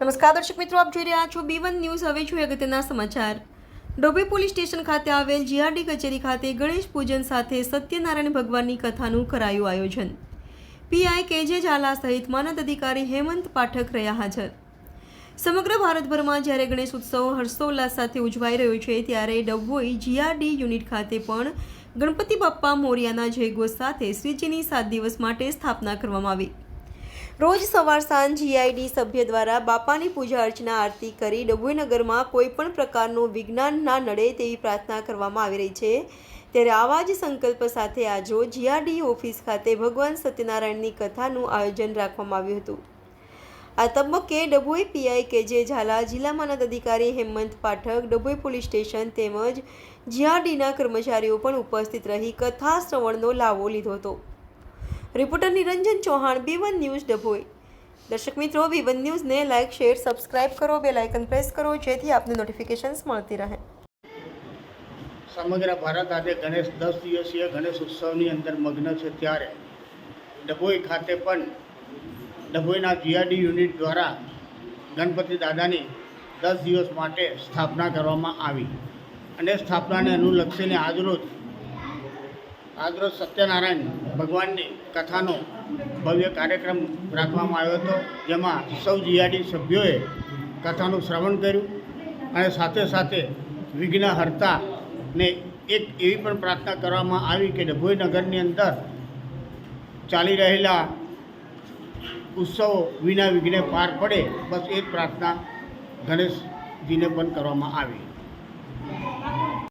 નમસ્કાર, દર્શક મિત્રો, આપ જોઈ રહ્યા છો બી વન ન્યૂઝ હવે છું અગત્યના સમાચાર. ડોબી પોલીસ સ્ટેશન ખાતે આવેલ જીઆરડી કચેરી ખાતે ગણેશ પૂજન સાથે સત્યનારાયણ ભગવાનની કથાનું કરાયું આયોજન. પીઆઈ કેજે ઝાલા સહિત માનદ અધિકારી હેમંત પાઠક રહ્યા હાજર. સમગ્ર ભારતભરમાં જ્યારે ગણેશ ઉત્સવ હર્ષોલ્લાસ સાથે ઉજવાઈ રહ્યો છે, ત્યારે ડભોઈ જીઆરડી યુનિટ ખાતે પણ ગણપતિ બાપ્પા મોરિયાના જયઘોષ સાથે શ્રીજીની સાત દિવસ માટે સ્થાપના કરવામાં આવી. રોજ સવાર સાંજ જીઆઈડી સભ્ય દ્વારા બાપાની પૂજા અર્ચના આરતી કરી ડભોઈનગરમાં કોઈ પણ પ્રકારનું વિજ્ઞાન ના નડે તેવી પ્રાર્થના કરવામાં આવી રહી છે. ત્યારે આવા જ સંકલ્પ સાથે આજો જીઆરડી ઓફિસ ખાતે ભગવાન સત્યનારાયણની કથાનું આયોજન રાખવામાં આવ્યું હતું. આ તબક્કે ડભોઈ પીઆઈ કે જે ઝાલા જિલ્લા માનદ અધિકારી હેમંત પાઠક, ડભોઈ પોલીસ સ્ટેશન તેમજ જીઆરડીના કર્મચારીઓ પણ ઉપસ્થિત રહી કથા શ્રવણનો લાવો લીધો હતો. Reporter Niranjan Chauhan, B one news Dabhoi. દર્શક મિત્રો, બી વન ન્યૂઝને લાઇક, શેર, સબસ્ક્રાઇબ કરો, બે લાઇકન પ્રેસ કરો, જેથી આપને નોટિફિકેશન્સ મળતી રહે. સમગ્ર ભારત આજે ગણેશ દસ દિવસીય ગણેશ ઉત્સવની અંદર મગ્ન છે ત્યારે ડભોઈ ખાતે પણ ડભોઈના જીઆરડી યુનિટ દ્વારા ગણપતિ દાદાની દસ દિવસ માટે સ્થાપના કરવામાં આવી. અને સ્થાપનાને અનુલક્ષીને આજરોજ આજરોજ સત્યનારાયણ ભગવાનની કથાનો ભવ્ય કાર્યક્રમ રાખવામાં આવ્યો હતો, જેમાં સૌ જીઆરડી સભ્યોએ કથાનું શ્રવણ કર્યું અને સાથે સાથે વિઘ્નહર્તાને એક એવી પણ પ્રાર્થના કરવામાં આવી કે ડભોઈ અંદર ચાલી રહેલા ઉત્સવો વિના વિઘ્ને પાર પડે, બસ એ જ પ્રાર્થના ગણેશજીને પણ કરવામાં આવી.